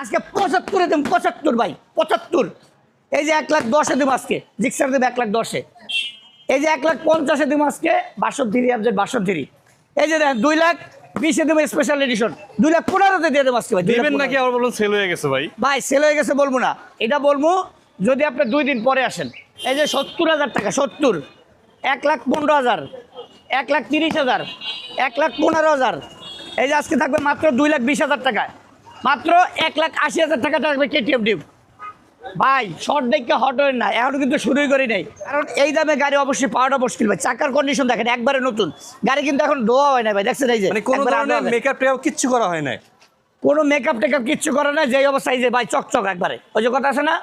আজকে পঁচাত্তরে দেব পঁচাত্তর ভাই পঁচাত্তর। এই যে এক লাখ দশে দেবো আজকে জিক্সার দেবো এক লাখ দশে। এই যে এক লাখ পঞ্চাশে দেবো আজকে বাষট্টি আপডেট বাষট্টি। এই যে দেখেন দুই লাখ বিশে দেবো স্পেশাল এডিশন দুই লাখ পনেরোতে দিয়ে দেবো আজকে ভাই দেবেন নাকি আবার বলুন সেল হয়ে গেছে ভাই? ভাই সেল হয়ে গেছে বলব না। এটা বলব যদি আপনি দুই দিন পরে আসেন এই যে সত্তর হাজার টাকা সত্তর। এক লাখ পনেরো হাজার এক লাখ তিরিশ হাজার এক লাখ পনেরো হাজার। এই যে আজকে থাকবে মাত্র দুই লাখ বিশ হাজার টাকায়। মাত্র এক লাখ আশি হাজার টাকা থাকবে কেটিএম ডিপ ভাই শর্ট দেখে হট হয় না এখনও কিন্তু শুরুই করি নাই। কারণ এই দামে গাড়ি অবশ্যই পাওয়াটা মুশকিল ভাই। চাকার কন্ডিশন দেখেন একবারে নতুন। গাড়ি কিন্তু এখন ধোয়া হয় না ভাই। দেখছেন এই যে মানে কোনো ধরনের মেকআপ টেকআপ কিচ্ছু করা হয় না কোনো মেকআপ টেকআপ কিচ্ছু করা না যেই অবস্থায় যে ভাই চকচক একবারে। ওই যে কথা আছে না?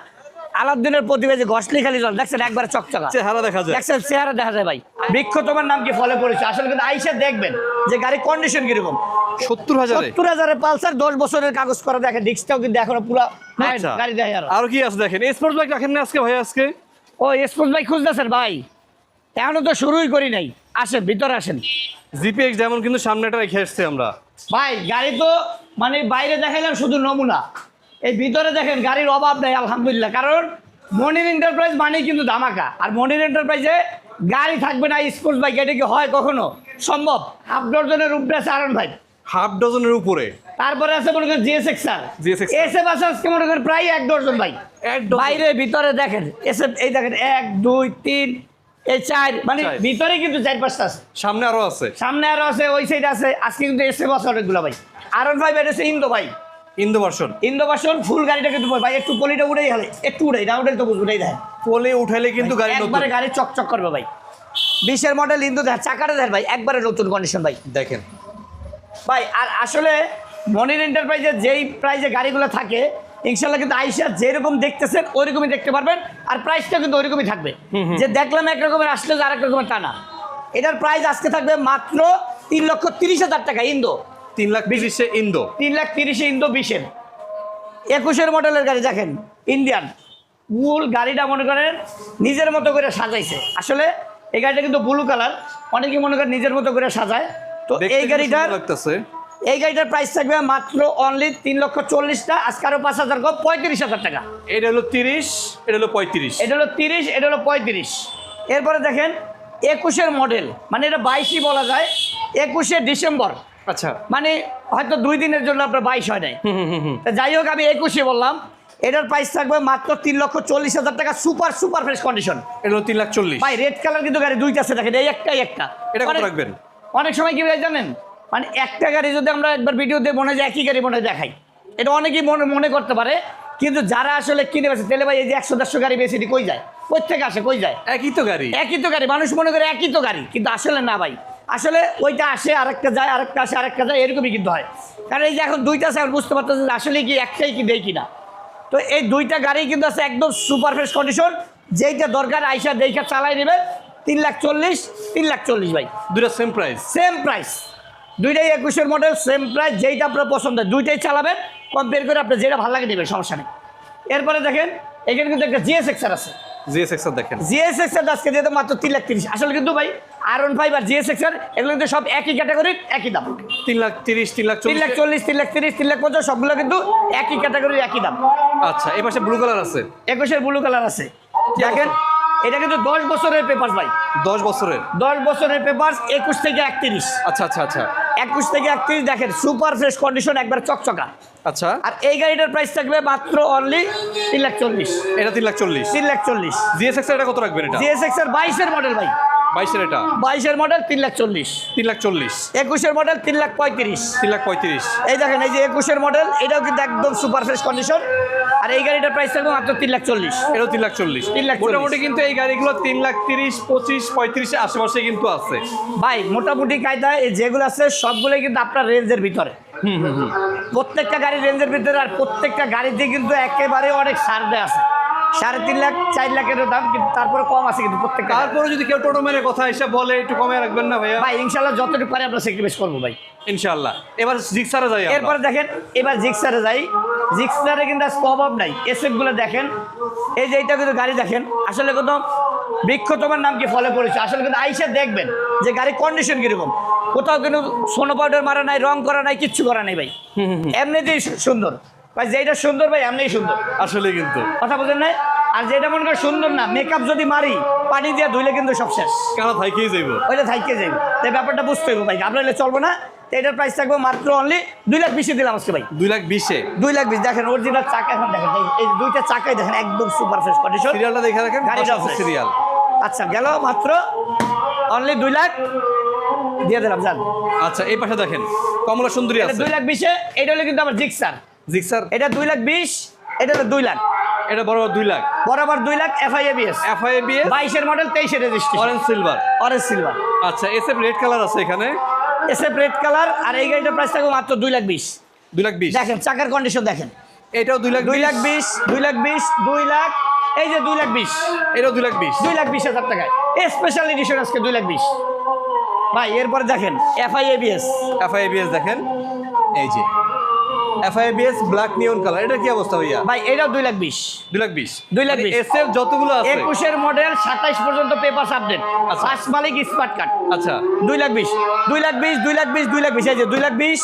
আলাদিনের প্রতিভা যে ঘষলি খালি জল দেখছেন একবারে চকচকা। চেহারা দেখা যায়। দেখছেন চেহারা দেখা যায় ভাই। বৃক্ষ তোমার নাম কি? ফলে পড়েছে। আসলে কিন্তু আইসা দেখবেন যে গাড়ি কন্ডিশন কীরকম। সত্তর হাজারে? সত্তর হাজারের পালসার দশ বছরের কাগজ করা দেখে ডিস্কটাও কিন্তু এখনও পুরো আচ্ছা। গাড়ি দেখে আর। কি আছে দেখেন? স্পোর্টস বাইক রাখেন না আজকে ভাই আজকে? ও স্পোর্টস ভাই খুঁজতেছেন ভাই? এখনও তো শুরুই করি নাই। আসেন ভিতরে আসেন। জিপিএক্স যেমন কিন্তু সামনেটা রেখে এসছি আমরা। ভাই গাড়ি তো মানে বাইরে দেখাইলাম শুধু নমুনা। এই ভিতরে দেখেন গাড়ির অভাব নেই আলহামদুলিল্লাহ। কারণ মনির এন্টারপ্রাইজ মানেই কিন্তু ধামাকা। আর মনির এন্টারপ্রাইজে গাড়ি থাকবে না স্পোর্টস বাইক এটা কি হয় কখনো? সম্ভব। হাফ ডজনের উপরে আছে আরন ভাই হাফ ডজনের উপরে? তারপরে আছে মনে করেন জিএসএক্স আর GSX এসে বাস আজকে মনে করেন প্রায় এক ডজন ভাই। বাইরে ভিতরে দেখেন এসে এই দেখেন এক দুই তিন এই চার মানে ভিতরে কিন্তু চার পাঁচটা আছে। সামনে আরও আছে। সামনে আরও আছে ওই সাইড আছে। আজকে কিন্তু এসে বাস অনেকগুলো ভাই আরন ভাই বেড়েছে ইন্দো ভাই ইন্দো ভার্সন। ইন্দোবাসন ফুল গাড়িটা কিন্তু ভাই একটু পলিটা উড়েই হলে একটু উড়াই না উড়াই তো উড়াই দেয় কোলে উঠাইলে কিন্তু গাড়ি একবারে গাড়ি চকচক করবে ভাই। বিশের মডেল ইন্দো দেখ চাকাটা দেখ ভাই একবারে নতুন কন্ডিশন ভাই। দেখেন। ভাই আর আসলে মনির এন্টারপ্রাইজের যেই প্রাইজে গাড়িগুলো থাকে ইনশাল্লাহ কিন্তু আইসা যেরকম দেখতেছেন ওইরকমই দেখতে পারবেন আর প্রাইসটা কিন্তু ওইরকমই থাকবে। যে দেখলাম এক রকমের আসলে যে আরেক রকমের টানা এটার প্রাইস আজকে থাকবে মাত্র তিন লক্ষ তিরিশ হাজার টাকা ইন্দো। তিন লাখ বিশে ইন্দো। তিন লাখ তিরিশে ইন্দো বিশের। একুশের মডেলের গাড়ি দেখেন ইন্ডিয়ান মূল গাড়িটা মনে করেন নিজের মতো করে সাজাইছে। আসলে এই গাড়িটা কিন্তু ব্লু কালার অনেকেই মনে করেন নিজের মতো করে সাজায়। তো এই গাড়িটার লাগতেছে। এই গাড়িটার প্রাইস থাকবে মাত্র অনলি তিন লক্ষ চল্লিশটা আজকে আরও পাঁচ হাজার পঁয়ত্রিশ হাজার টাকা। এটা হলো তিরিশ এটা হলো পঁয়ত্রিশ। এটা হলো তিরিশ এটা হলো পঁয়ত্রিশ। এরপরে দেখেন একুশের মডেল মানে এটা বাইশই বলা যায় একুশে ডিসেম্বর। আচ্ছা। মানে হয়তো দুই দিনের জন্য আপনার বাইশ হয় নাই। যাই হোক আমি একুশে বললাম এটার প্রাইস থাকবে মাত্র তিন লক্ষ চল্লিশ হাজার টাকা সুপার সুপার ফ্রেশ কন্ডিশন এটা তিন লাখ চল্লিশ। ভাই রেড কালার কিন্তু গাড়ি দুইটা আছে দেখেন এই একটাই একটা। এটা কত অনেক- রাখবেন? অনেক সময় কি ভাই জানেন মানে একটা গাড়ি যদি আমরা একবার ভিডিও দিয়ে মনে হয় যে একই গাড়ি মনে দেখাই এটা অনেকেই মনে মনে করতে পারে কিন্তু যারা আসলে কিনে বেছে তেলে ভাই এই যে একশো দেড়শো গাড়ি বেশি কই যায়? থেকে আসে কই যায়? একই তো গাড়ি। একই তো গাড়ি মানুষ মনে করে একই তো গাড়ি কিন্তু আসলে না ভাই। আসলে ওইটা আসে আরেকটা যায় আরেকটা আসে আরেকটা যায় এরকমই কিন্তু হয়। কারণ এই যে এখন দুইটা আছে এখন বুঝতে পারতেছে যে আসলে কি একটাই কি দেয় কিনা। তো এই দুইটা গাড়ি কিন্তু আছে একদম সুপার ফ্রেশ কন্ডিশন যেইটা দরকার আইসা দেখা চালাই নেবে। তিন লাখ চল্লিশ তিন লাখ চল্লিশ ভাই। দুটা সেম প্রাইস সেম প্রাইস দুইটাই একুশের মডেল সেম প্রাইস যেইটা আপনার পছন্দ হয় দুইটাই চালাবেন। কম্পেয়ার করে আপনার যেটা ভালো লাগে নেবেন সমস্যা নেই। এরপরে দেখেন এখানে কিন্তু একটা জিএস এক্সার আছে। দেখেন। আজকে মাত্র তিন লাখ তিরিশ। আসলে কিন্তু ভাই ফাইভ আর এগুলো কিন্তু সব একই ক্যাটাগরির একই দাম। তিন লাখ তিরিশ তিন লাখ তিন লাখ চল্লিশ চল্লিশ তিন লাখ তিরিশ তিন লাখ পঞ্চাশ সবগুলো কিন্তু একই ক্যাটাগরির একই দাম। আচ্ছা এই পাশে ব্লু কালার আছে। একুশের ব্লু কালার আছে। দেখেন এটা কিন্তু দশ বছরের পেপার ভাই। দশ বছরের? দশ বছরের পেপার একুশ থেকে একত্রিশ। আচ্ছা আচ্ছা আচ্ছা। একুশ থেকে একত্রিশ দেখেন সুপার ফ্রেশ কন্ডিশন একবার চকচকা। আচ্ছা। আর এই গাড়িটার প্রাইস থাকবে মাত্র অনলি তিন লাখ চল্লিশ। এটা তিন লাখ চল্লিশ। তিন লাখ চল্লিশ। জিএস এক্সার এটা কত রাখবেন এটা? জিএসএক্স এর বাইশের মডেল ভাই। বাইশের এটা? বাইশের মডেল তিন লাখ চল্লিশ। তিন লাখ চল্লিশ। একুশের মডেল তিন লাখ পঁয়ত্রিশ। তিন লাখ পঁয়ত্রিশ। এই দেখেন এই যে একুশের মডেল এটাও কিন্তু একদম সুপার ফ্রেশ কন্ডিশন আর এই গাড়িটার প্রাইস থাকবে মাত্র তিন লাখ চল্লিশ। এটাও তিন লাখ চল্লিশ। তিন লাখ মোটামুটি কিন্তু এই গাড়িগুলো তিন লাখ তিরিশ পঁচিশ পঁয়ত্রিশের আশেপাশে কিন্তু আছে। ভাই মোটামুটি কায়দায় এই যেগুলো আছে সবগুলোই কিন্তু আপনার রেঞ্জের ভিতরে। প্রত্যেকটা গাড়ি রেঞ্জের ভিতরে আর প্রত্যেকটা গাড়িতে কিন্তু একেবারে অনেক সার্ভে আছে। সাড়ে তিন লাখ চার লাখের দাম কিন্তু তারপরে কম আছে কিন্তু প্রত্যেকটা গাড়ি। তারপরে যদি কেউ টোটো মেরে কথা এসে বলে একটু কমে রাখবেন না ভাইয়া? ভাই ইনশাল্লাহ যতটুকু পারে আমরা স্যাক্রিফাইস করব ভাই। ইনশাল্লাহ এবার জিক্সারে যাই। এরপরে দেখেন এবার জিক্সারে যাই। জিক্সারে কিন্তু আজকে অভাব নাই। এসএফগুলো দেখেন। এই যে এইটা কিন্তু গাড়ি দেখেন। আসলে কত বৃক্ষ তোমার নাম কি? ফলে পড়েছে। আসলে কিন্তু আইসা দেখবেন যে গাড়ির কন্ডিশন কীরকম। কোথাও কিন্তু সোনো পাউডার মারা নাই রং করা নাই কিচ্ছু করা নাই ভাই। এমনিতেই সুন্দর। ভাই যেটা সুন্দর ভাই এমনি সুন্দর। আসলে কিন্তু। কথা বলছেন না আর যেটা মনে করেন সুন্দর না মেকআপ যদি মারি পানি দিয়ে ধুইলে কিন্তু সব শেষ। কেন থাইকেই যাইব? ওইটা থাইকে যাইব। তাই ব্যাপারটা বুঝতে হবে ভাই আপনার চলবো না। এটার প্রাইস থাকবে মাত্র অনলি দুই লাখ বিশে দিলাম আজকে ভাই। দুই লাখ বিশে? দুই লাখ বিশ দেখেন অরিজিনাল চাকা এখন দেখেন এই- দুইটা চাকাই দেখেন একদম সুপার ফ্রেশ কন্ডিশন সিরিয়ালটা দেখে রাখেন গাড়িটা সিরিয়াল আচ্ছা গেল মাত্র অনলি দুই লাখ। দিয়ে দিলাম যান। আচ্ছা এই পাশে দেখেন কমলা সুন্দরী আছে। দুই লাখ বিশে এটা হলো কিন্তু আমার জিক্সার। জিক্সার এটা দুই লাখ বিশ এটা দুই লাখ এটা বরাবর দুই লাখ বরাবর দুই লাখ এফআইএবিএস এফআইবিএস বাইশের মডেল তেইশের registration orange silver orange silver আচ্ছা এসএফ রেড কালার আছে এখানে এসএফ রেড কালার আর এই গাড়িটার প্রাইস থাকবে মাত্র দুই লাখ বিশ দুই লাখ বিশ দেখেন চাকার কন্ডিশন দেখেন এটাও দুই লাখ দুই লাখ বিশ দুই লাখ বিশ দুই লাখ এই যে দুই লাখ বিশ এটাও দুই লাখ বিশ দুই লাখ বিশ হাজার টাকায় স্পেশাল এডিশন আজকে দুই লাখ বিশ ভাই এরপরে দেখেন এফআইএবিএস এফআইবিএস দেখেন এই যে এফআইবিএস ব্ল্যাক নিয়ন কালার এটা কি অবস্থা ভাইয়া ভাই এটাও দুই লাখ বিশ দুই লাখ বিশ দুই লাখ বিশ। এসএফ যতগুলো আছে একুশের মডেল সাতাইশ পর্যন্ত পেপার আপডেট আচ্ছা। ফার্স্ট মালিক স্মার্ট কার্ড আচ্ছা দুই লাখ বিশ দুই লাখ বিশ দুই লাখ বিশ দুই লাখ বিশ এই যে দুই লাখ বিশ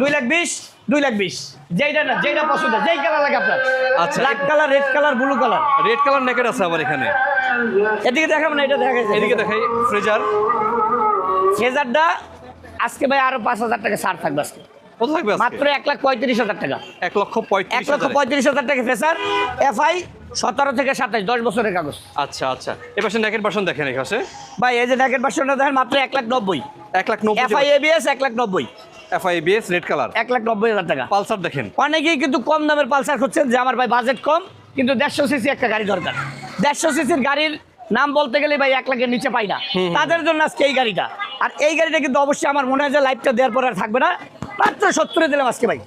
দুই লাখ বিশ দুই লাখ বিশ যেইটা না যেইটা পছন্দ যেই কালার লাগে আপনার আচ্ছা। Black colour red colour blue colour red colour naked আছে আমার এখানে এদিকে দেখাবো না এটা দেখা গেছে এদিকে দেখাই ফ্রেজার ফেজারটা আজকে ভাই আরও পাঁচ হাজার টাকা ছাড় থাকবে আজকে কত থাকবে মাত্র এক লাখ পঁয়ত্রিশ হাজার টাকা। এক লক্ষ এক লক্ষ পঁয়ত্রিশ হাজার টাকা ফেসার এফআই সতেরো থেকে সাতাশ দশ বছরের কাগজ। আচ্ছা আচ্ছা। এবার ভার্সন দেখেন ভাই এই যে ভার্সনটা দেখেন মাত্র এক লাখ নব্বই। এক লাখ নব্বই এফআই এবিএস এক লাখ নব্বই। এফআইবিএস রেড কালার এক লাখ নব্বই হাজার টাকা। পালসার দেখেন। অনেকেই কিন্তু কম দামের পালসার খুঁজছেন যে আমার ভাই বাজেট কম কিন্তু দেড়শো সিসি একটা গাড়ি দরকার। দেড়শো সিসির গাড়ির নাম বলতে গেলে ভাই এক লাখের নিচে পাই না। তাদের জন্য আজকে এই গাড়িটা। আর এই গাড়িটা কিন্তু অবশ্যই আমার মনে হয় যে লাইফটা দেওয়ার পর আর থাকবে না। মাত্র সত্তরে দিলাম আজকে ভাই।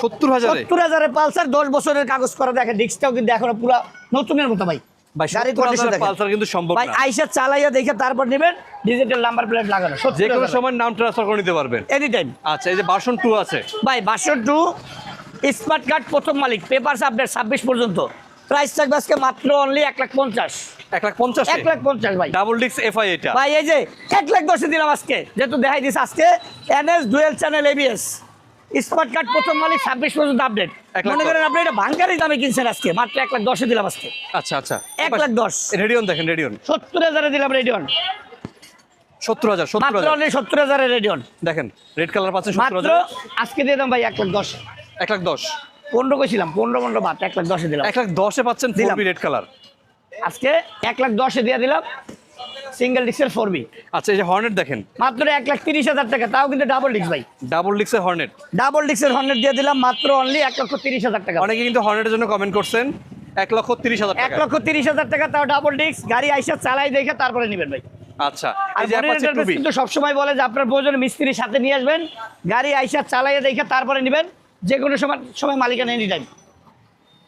সত্তর হাজারে? সত্তর হাজারের পালসার দশ বছরের কাগজ করা দেখেন ডিস্কটাও কিন্তু এখনও পুরো নতুনের মতো ভাই। হাজারে দেখে তারপর নেবেন ডিজিটাল নাম্বার প্লেট লাগানো যে কোনো সময় নাম ট্রান্সফার করে নিতে পারবেন। এনি টাইম আচ্ছা এই যে টু আছে। ভাই বাসন টু স্মার্ট কার্ড প্রথম মালিক পেপারস আপডেট ছাব্বিশ পর্যন্ত। প্রাইস থাকবে আজকে মাত্র অনলি এক লাখ পঞ্চাশ। এক লাখ পঞ্চাশ এক লাখ পঞ্চাশ ভাই। ডাবল ডিক্স এফআই এটা? ভাই এই যে এক লাখ দশে দিলাম আজকে যেহেতু দেখাই দিস আজকে NS dual channel ABS smart card প্রথম মালিক ছাব্বিশ পর্যন্ত আপডেট মনে করেন আপনি এটা ভাঙ্গারি দামে কিনছেন আজকে মাত্র এক লাখ দশে দিলাম আজকে। আচ্ছা আচ্ছা। এক লাখ দশ। রেডিয়ন দেখেন রেডিয়ন সত্তর হাজারে দিলাম রেডিয়ন সত্তর হাজার সত্তর হাজার। সত্তর হাজারে রেডিয়ন দেখেন রেড কালার পাচ্ছেন মাত্র আজকে দিয়ে দিলাম ভাই এক লাখ দশ। এক লাখ দশ। পনেরো কইছিলাম পনেরো পনেরো বাদ এক লাখ দশে দিলাম। এক লাখ দশে পাচ্ছেন দিলাম। রেড কালার আজকে এক লাখ দশে দিয়ে দিলাম সিঙ্গেল ডিস্কের ফোর বি আচ্ছা এই যে হর্নেট দেখেন। মাত্র এক লাখ তিরিশ হাজার টাকা তাও কিন্তু ডাবল ডিস্ক ভাই। ডাবল ডিক্সের হর্নেট ডাবল ডিস্কের হান্ড্রেড দিয়ে দিলাম মাত্র অনলি এক লক্ষ তিরিশ হাজার টাকা। অনেকে কিন্তু হর্নেটের জন্য কমেন্ট করছেন এক লক্ষ তিরিশ হাজার এক লক্ষ তিরিশ হাজার টাকা তাও ডাবল ডিস্ক গাড়ি আইসা চালাই দেখে তারপরে নেবেন ভাই। আচ্ছা কিন্তু সবসময় বলে যে আপনার প্রয়োজন মিস্ত্রির সাথে নিয়ে আসবেন গাড়ি আইসা চালাইয়ে দেখে তারপরে নেবেন। যে কোনো সময় সময় মালিকানা এনি টাইম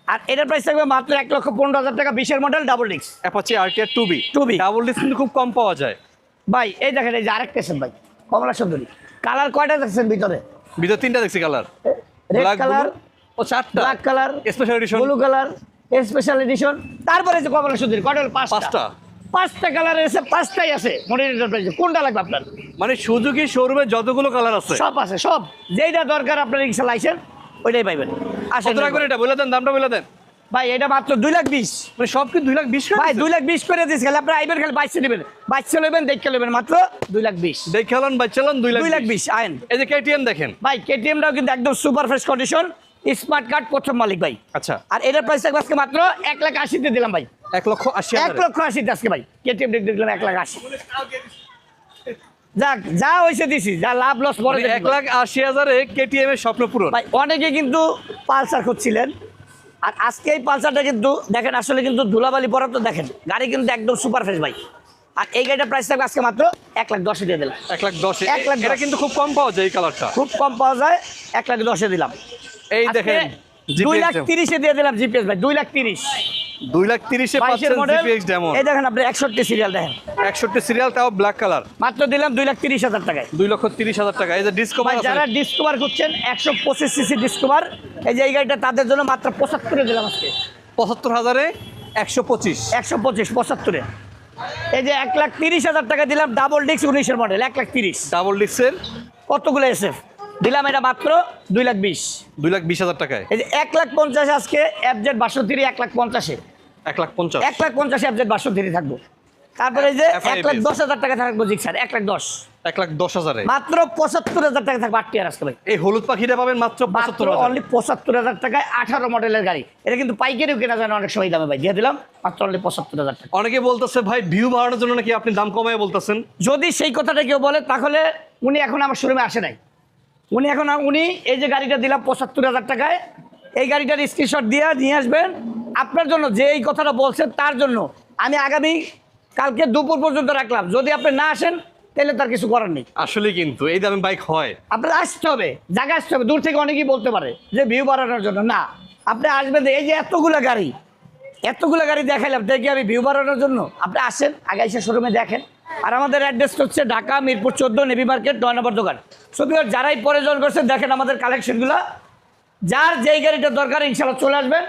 আর এটার প্রাইস থাকবে মাত্র এক লক্ষ পনেরো হাজার টাকা বিশের model double disc Apache RTR two B 2B double ডিক্স কিন্তু খুব কম পাওয়া যায়। ভাই এই দেখেন এই যে আরেকটা এসেন ভাই কমলা সুন্দরী। কালার কয়টা দেখছেন ভিতরে? ভিতর তিনটা দেখছি কালার ব্ল্যাক কালার ও চারটা। Black colour special edition blue colour special edition তারপরে যে কমলা সুন্দরী কয়টা পাঁচটা। পাঁচটা কালার এসে পাঁচটাই আছে। কোনটা লাগবে আপনার? মানে সুজুকি শোরুমে যতগুলো কালার আছে। সব আছে সব। যেইটা দরকার আপনার রিক্সা লাইসেন্স ওইটাই পাইবেন। আসেন রাখবেন এটা? বলে দেন দামটা বলে দেন। ভাই এটা মাত্র দুই লাখ বিশ। মানে সব কি দুই লাখ বিশ ভাই দুই লাখ বিশ করে দিস খালি আপনার আইবেন খালি বাইশে নেবেন। বাইশে নেবেন দেখে নেবেন। মাত্র দুই লাখ বিশ। দেখে হলেন বা চালান দুই লাখ দুই লাখ বিশ। আইন এই যে কেটিএম দেখেন। ভাই কেটিএমটাও কিন্তু একদম super fresh condition smart card প্রথম মালিক ভাই। আচ্ছা। আর এটার প্রাইস থাকবে আজকে মাত্র এক লাখ আশিতে দিলাম ভাই। এক লক্ষ আশি এক লক্ষ আশিতে আজকে ভাই। কেটিএম দেখলাম এক লাখ আশি। যাক যা হয়েছে দিছি যা লাভ লস পরে মানে এক লাখ আশি হাজারে কেটিএম এর স্বপ্ন পূরণ। ভাই অনেকে কিন্তু পালসার খুঁজছিলেন। আর আজকে এই পালসারটা কিন্তু দেখেন আসলে কিন্তু ধুলাবালি পরা তো দেখেন। গাড়ি কিন্তু একদম সুপার ফ্রেশ ভাই। আর এই গাড়িটার প্রাইস থাকবে আজকে মাত্র এক লাখ দশে দিয়ে দিলাম। এক লাখ দশে। এক লাখ এটা। কিন্তু খুব কম পাওয়া যায় এই কালারটা খুব কম পাওয়া যায় এক লাখ দশে দিলাম। এই দেখেন দুই লাখ তিরিশে দিয়ে দিলাম জিপিএস ভাই দুই লাখ তিরিশ। দুই লাখ তিরিশে পাচ্ছেন জিপিএক্স ডেমন এই দেখেন আপনি একষট্টি সিরিয়াল দেখেন। একষট্টি সিরিয়াল তাও ব্ল্যাক কালার মাত্র দিলাম দুই লাখ তিরিশ হাজার টাকায়। দুই লক্ষ তিরিশ হাজার টাকা। এই যে ডিসকভার ভাই যারা ডিসকভার করছেন একশো পঁচিশ সিসি ডিসকভার এই যে এই গাড়িটা তাদের জন্য মাত্র পঁচাত্তরে দিলাম আজকে। পঁচাত্তর হাজারে একশো পঁচিশ। একশো পঁচিশ পঁচাত্তরে। এই যে এক লাখ তিরিশ হাজার টাকা দিলাম ডাবল ডিক্স উনিশের মডেল এক লাখ তিরিশ। ডাবল ডিক্সের কতগুলো এসএফ দিলাম এটা মাত্র দুই লাখ বিশ। দুই লাখ বিশ হাজার টাকায়? এই যে এক লাখ পঞ্চাশ আজকে অ্যাবজেট বাষট্টি এক লাখ পঞ্চাশে। এক লাখ পঞ্চাশ? এক লাখ পঞ্চাশে অ্যাবজেট বাষট্টি থাকব। তারপরে এই যে এক লাখ দশ হাজার টাকা থাকব জি স্যার এক লাখ দশ। এক লাখ দশ হাজারে? মাত্র পঁচাত্তর হাজার টাকা থাকবে আটটি আর আসতে ভাই। এই হলুদ পাখিটা পাবেন মাত্র মাত্র অনলি পঁচাত্তর হাজার টাকায় আঠারো মডেলের গাড়ি। এটা কিন্তু পাইকারিও কেনা যায় না অনেক সময় দামে ভাই। দিয়ে দিলাম মাত্র অনলি পঁচাত্তর হাজার টাকা। অনেকে বলতেছে ভাই ভিউ বাড়ানোর জন্য নাকি আপনি দাম কমায় বলতেছেন? যদি সেই কথাটা কেউ বলে তাহলে উনি এখন আমার শোরুমে আসে নাই। উনি এখন উনি এই যে গাড়িটা দিলাম পঁচাত্তর হাজার টাকায় এই গাড়িটার স্ক্রিনশট দিয়ে নিয়ে আসবেন। আপনার জন্য যে এই কথাটা বলছেন তার জন্য আমি আগামী কালকে দুপুর পর্যন্ত রাখলাম। যদি আপনি না আসেন তাহলে তার কিছু করার নেই। আসলে কিন্তু এই দামে বাইক হয়। আপনার আসতে হবে জায়গায় আসতে হবে। দূর থেকে অনেকেই বলতে পারে যে ভিউ বাড়ানোর জন্য। না আপনি আসবেন এই যে এতগুলো গাড়ি এতগুলো গাড়ি দেখাইলাম দেখি আমি ভিউ বাড়ানোর জন্য। আপনি আসেন আগে এসে শোরুমে দেখেন। আর আমাদের অ্যাড্রেস হচ্ছে ঢাকা, মিরপুর চোদ্দ, নেভি মার্কেট নয় নম্বর দোকান। শুধু যারাই প্রয়োজন করছে, দেখেন আমাদের কালেকশনগুলো যার যেই গাড়িটা দরকার ইনশাল্লাহ চলে আসবেন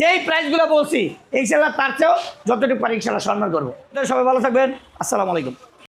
যেই প্রাইসগুলো বলছি ইনশাল্লাহ তার চেয়েও যতটুকু পারি ইনশাল্লাহ সম্মান করব। সবাই ভালো থাকবেন। আসসালামু আলাইকুম।